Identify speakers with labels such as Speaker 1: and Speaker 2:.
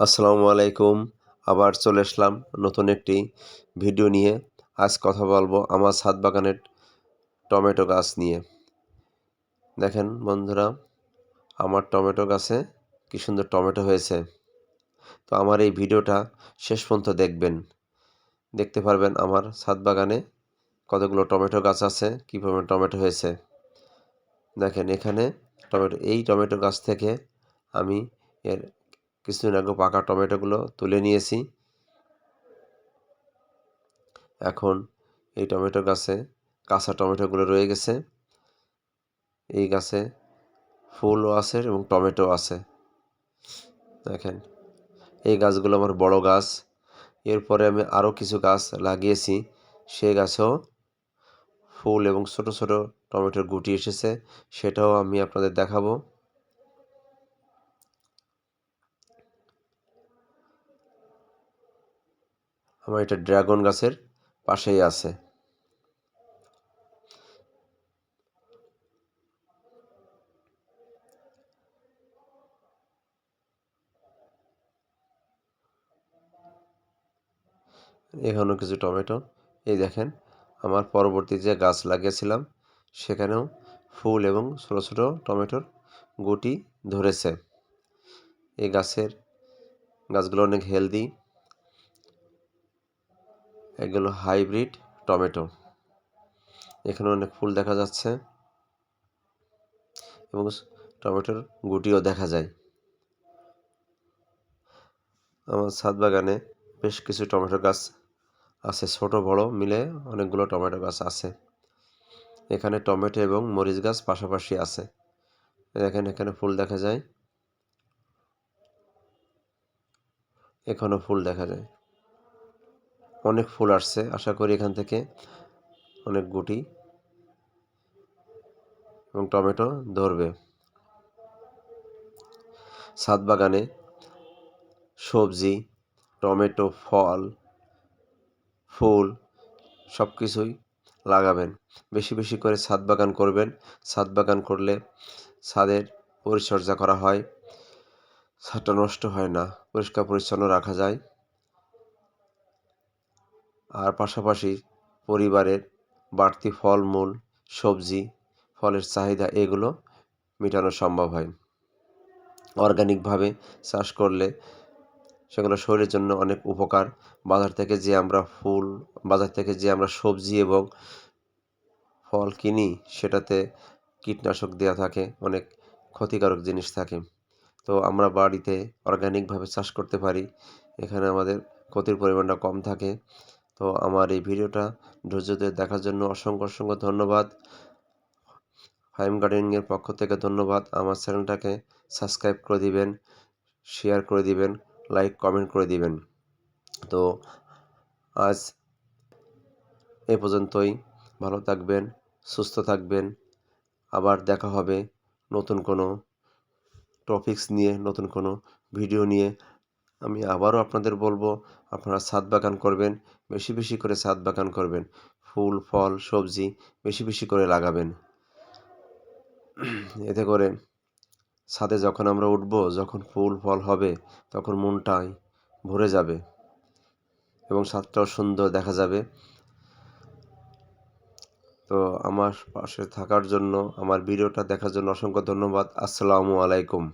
Speaker 1: আসসালামু আলাইকুম। আবার চলে আসলাম নতুন একটি ভিডিও নিয়ে। আজ কথা বলব আমার ছাদ বাগানের টমেটো গাছ নিয়ে। দেখেন বন্ধুরা, আমার টমেটো গাছে কী সুন্দর টমেটো হয়েছে। তো আমার এই ভিডিওটা শেষ পর্যন্ত দেখবেন। দেখতে পারবেন আমার ছাদ বাগানে কতগুলো টমেটো গাছ আছে, কী পরিমাণ টমেটো হয়েছে। দেখেন এখানে টমেটো, এই টমেটো গাছ থেকে আমি এর কিছুদিন আগে পাকা টমেটোগুলো তুলে নিয়েছি। এখন এই টমেটো গাছে কাঁচা টমেটোগুলো রয়ে গেছে। এই গাছে ফুলও আছে এবং টমেটো আছে। দেখেন, এই গাছগুলো আমার বড় গাছ। এরপরে আমি আরও কিছু গাছ লাগিয়েছি। সে গাছেও ফুল এবং ছোট ছোট টমেটোর গুটি এসেছে, সেটাও আমি আপনাদের দেখাবো। আমার এটা ড্রাগন গাছের পাশেই আছে। এখানেও কিছু টমেটো। এই দেখেন, আমার পরবর্তী যে গাছ লাগিয়েছিলাম, সেখানেও ফুল এবং ছোটো ছোটো টমেটোর গুটি ধরেছে। এই গাছের গাছগুলো অনেক হেলদি এগুলো হাইব্রিড টমেটো। এখানে অনেক ফুল দেখা যাচ্ছে এবং টমেটোর গুটিও দেখা যায়। আমার ছাদ বাগানে বেশ কিছু টমেটো গাছ আছে, ছোট, বড়, মিলে অনেকগুলো টমেটো গাছ আছে। এখানে টমেটো এবং মরিচ গাছ পাশাপাশি আছে। দেখেন, এখানে ফুল দেখা যায়। এখানেও ফুল দেখা যায়। অনেক ফুল আসছে, আশা করি এখান থেকে অনেক গুটি এবং টমেটো ধরবে। ছাদ বাগানে সবজি, টমেটো, ফল, ফুল সব কিছুই লাগাবেন। বেশি বেশি করে ছাদ বাগান করবেন। ছাদ বাগান করলে ছাদের পরিচর্যা করা হয়, ছাদটা নষ্ট হয় না, পরিষ্কার পরিচ্ছন্ন রাখা যায়। আর পাশাপাশি পরিবারের বাড়তি ফলমূল, সবজি, ফলের চাহিদা এগুলো মেটানো সম্ভব হয়। অর্গানিকভাবে চাষ করলে সেগুলো শরীরের জন্য অনেক উপকার। বাজার থেকে যে আমরা ফুল, বাজার থেকে যে আমরা সবজি এবং ফল কিনি, সেটাতে কীটনাশক দেওয়া থাকে, অনেক ক্ষতিকারক জিনিস থাকে। তো আমরা বাড়িতে অর্গানিকভাবে চাষ করতে পারি। এখানে আমাদের ক্ষতির পরিমাণটা কম থাকে। তো আমার এই ভিডিওটা ধৈর্য দিয়ে দেখার জন্য অসংখ্য অসংখ্য ধন্যবাদ। ফাইম গার্ডেনিংয়ের পক্ষ থেকে ধন্যবাদ। আমার চ্যানেলটাকে সাবস্ক্রাইব করে দিবেন, শেয়ার করে দিবেন, লাইক, কমেন্ট করে দিবেন। তো আজ এ পর্যন্তই। ভালো থাকবেন, সুস্থ থাকবেন। আবার দেখা হবে নতুন কোনো টপিকস নিয়ে, নতুন কোনো ভিডিও নিয়ে। আমি আবারও আপনাদের বলব, আপনারা ছাদ বাগান করবেন, বেশি বেশি করে ছাদ বাগান করবেন। ফুল, ফল, সবজি বেশি বেশি করে লাগাবেন। এতে করে ছাদে যখন আমরা উঠব, যখন ফুল, ফল হবে, তখন মনটাই ভরে যাবে এবং ছাদটাও সুন্দর দেখা যাবে। তো আমার পাশে থাকার জন্য, আমার ভিডিওটা দেখার জন্য অসংখ্য ধন্যবাদ। আসসালামু আলাইকুম।